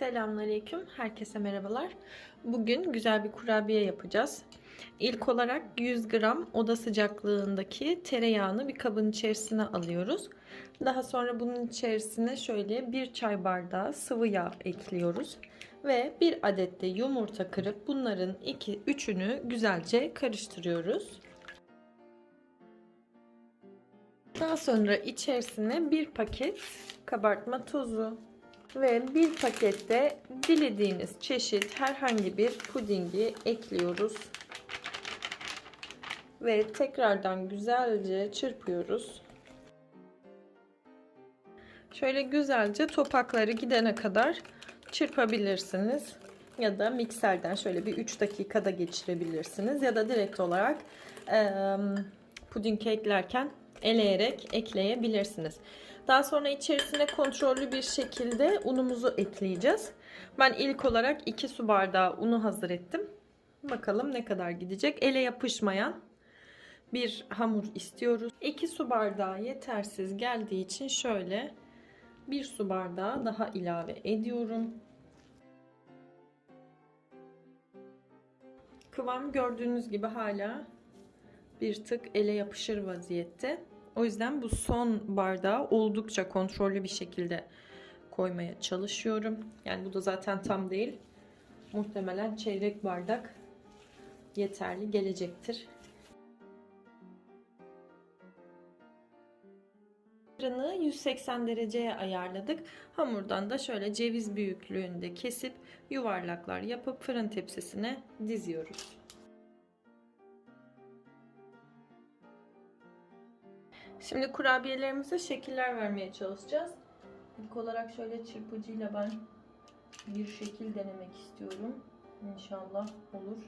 Selamünaleyküm. Herkese merhabalar. Bugün güzel bir kurabiye yapacağız. İlk olarak 100 gram oda sıcaklığındaki tereyağını bir kabın içerisine alıyoruz. Daha sonra bunun içerisine şöyle bir çay bardağı sıvı yağ ekliyoruz. Ve bir adet de yumurta kırıp bunların iki üçünü güzelce karıştırıyoruz. Daha sonra içerisine bir paket kabartma tozu, ve bir pakette dilediğiniz çeşit herhangi bir pudingi ekliyoruz. Ve tekrardan güzelce çırpıyoruz. Şöyle güzelce topakları gidene kadar çırpabilirsiniz. Ya da mikserden şöyle bir 3 dakikada geçirebilirsiniz. Ya da direkt olarak e, puding eklerken eleyerek ekleyebilirsiniz. Daha sonra içerisine kontrollü bir şekilde unumuzu ekleyeceğiz. Ben ilk olarak 2 su bardağı unu hazır ettim. Bakalım ne kadar gidecek. Ele yapışmayan bir hamur istiyoruz. 2 su bardağı yetersiz geldiği için şöyle bir su bardağı daha ilave ediyorum. Kıvam gördüğünüz gibi hala bir tık ele yapışır vaziyette. O yüzden bu son bardağı oldukça kontrollü bir şekilde koymaya çalışıyorum. Yani bu da zaten tam değil. Muhtemelen çeyrek bardak yeterli gelecektir. Fırını 180 dereceye ayarladık. Hamurdan da şöyle ceviz büyüklüğünde kesip yuvarlaklar yapıp fırın tepsisine diziyoruz. Şimdi kurabiyelerimize şekiller vermeye çalışacağız. İlk olarak şöyle çırpıcıyla ben bir şekil denemek istiyorum. İnşallah olur.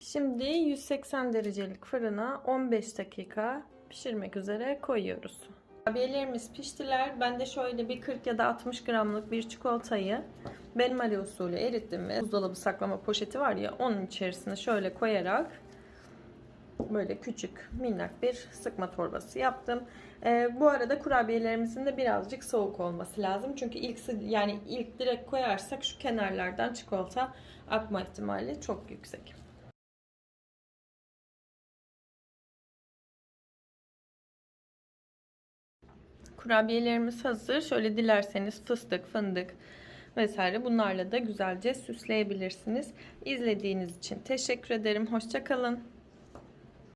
Şimdi 180 derecelik fırına 15 dakika pişirmek üzere koyuyoruz. Kurabiyelerimiz piştiler. Ben de şöyle bir 40 ya da 60 gramlık bir çikolatayı benmari usulü erittim ve buzdolabı saklama poşeti var ya onun içerisine şöyle koyarak böyle küçük minnak bir sıkma torbası yaptım. Ee, bu arada kurabiyelerimizin de birazcık soğuk olması lazım. Çünkü ilk yani ilk direkt koyarsak şu kenarlardan çikolata akma ihtimali çok yüksek. Kurabiyelerimiz hazır. Şöyle dilerseniz fıstık, fındık vesaire bunlarla da güzelce süsleyebilirsiniz. İzlediğiniz için teşekkür ederim. Hoşçakalın.